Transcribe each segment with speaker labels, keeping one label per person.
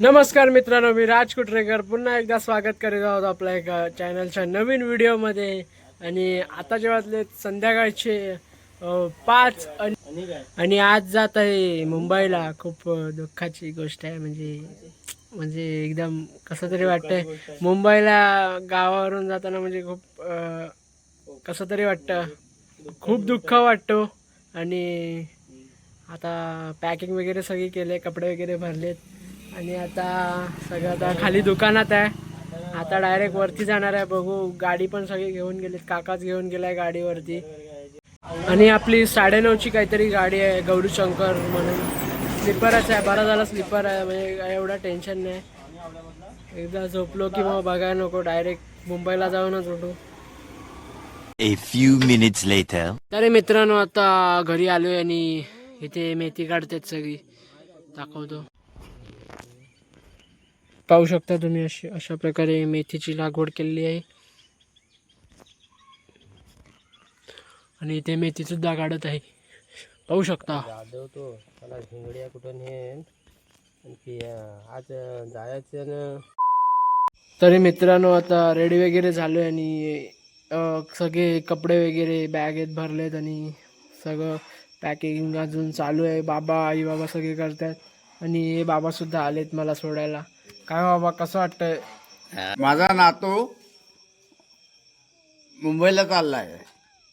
Speaker 1: नमस्कार मित्रांनो मी राज कुटरेकर पुन्हा एकदा स्वागत करीत आहोत आपल्या एका चॅनलच्या नवीन व्हिडिओमध्ये. आणि आताचे वाजले संध्याकाळचे पाच आणि आज जात आहे मुंबईला. खूप दुःखाची गोष्ट आहे. म्हणजे म्हणजे एकदम कसं तरी वाटतंय. मुंबईला गावावरून जाताना म्हणजे खूप कसं तरी वाटतं. खूप दुःख वाटतो. आणि आता पॅकिंग वगैरे सगळी केले कपडे वगैरे भरलेत. आणि आता सगळं आता खाली दुकानात आहे. आता डायरेक्ट वरती जाणार आहे. बघू गाडी पण सगळी घेऊन गेलीत. काकाच घेऊन गेलाय गाडीवरती. आणि आपली साडेनऊची काहीतरी गाडी आहे गौरी शंकर म्हणून. स्लीपरच आहे. बरा झाला स्लीपर आहे. म्हणजे एवढं टेन्शन नाही. एकदा झोपलो की मग बघायला नको. डायरेक्ट मुंबईला जाऊनच उठू.
Speaker 2: A few minutes later.
Speaker 1: तरी मित्रांनो आता घरी आलोय आणि इथे मेथी काढतात सगळी. दाखवतो. पाहू शकता तुम्ही अशी अशा प्रकारे मेथीची लागवड केलेली आहे. आणि इथे मेथी सुद्धा काढत आहे. पाहू शकता.
Speaker 3: आदवतो मला झिंगड्या कुठं नेन? आणखी अं, आज जायचं न.
Speaker 1: तरी मित्रांनो आता रेडी वगैरे झालोय आणि सगळे कपडे वगैरे बॅगेत भरलेत आणि सगळं पॅकिंग अजून चालू आहे. बाबा आई बाबा सगळे करतात. आणि हे बाबा सुद्धा आलेत मला सोडायला. काय बाबा कसं वाटतंय?
Speaker 4: माझा नातू मुंबईला चाललाय.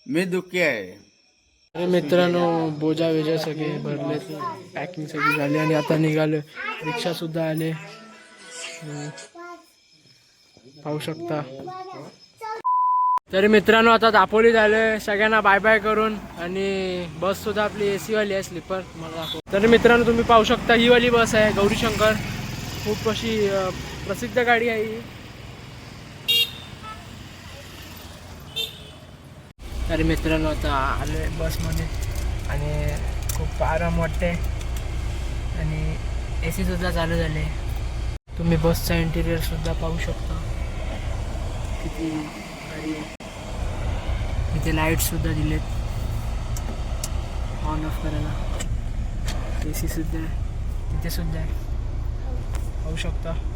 Speaker 4: मी दुःखी आहे.
Speaker 1: अरे मित्रांनो बोजा वेजा सगळे भरलेत. पॅकिंग सगळी झाली आणि आता निघालो रिक्षा सुद्धा आले. पाहू शकता. तरी मित्रांनो आता दापोली झालोय. सगळ्यांना बाय बाय करून. आणि बस सुद्धा आपली एसी वाली आहे स्लीपर मला दाखव तरी मित्रांनो तुम्ही पाहू शकता ही वाली बस आहे गौरीशंकर. खूप अशी प्रसिद्ध गाडी आहे ही. तरी मित्रांनो आता आलो आहे बसमध्ये आणि खूप आराम वाटते आणि ए सीसुद्धा चालू झाले. तुम्ही बसचा इंटिरियरसुद्धा पाहू शकता. किती गाडी आहे. इथे लाईटसुद्धा दिलेत. ऑन ऑफ करायला. ए सीसुद्धा आहे. तिथेसुद्धा आहे. पाहू शकता.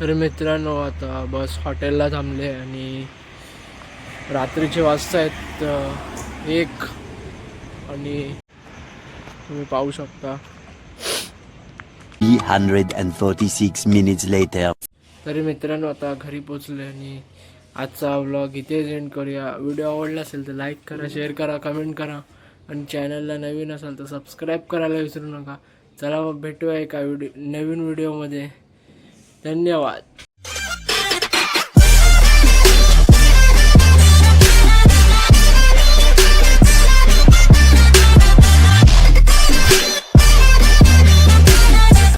Speaker 1: तर मित्रांनो आता बस हॉटेलला थांबले आणि रात्रीचे वाजता आहेत एक. आणि तुम्ही पाहू शकता.
Speaker 2: 346 minutes later.
Speaker 1: तरी मित्रांनो आता घरी पोचले आणि आजचा व्लॉग इथेच एंड करूया. व्हिडिओ आवडला असेल तर लाईक करा शेअर करा कमेंट करा. आणि चॅनलला नवीन असाल तर सबस्क्राईब करायला विसरू नका. चला मग भेटूया एका व्हिडिओ नवीन व्हिडिओमध्ये धन्यवाद.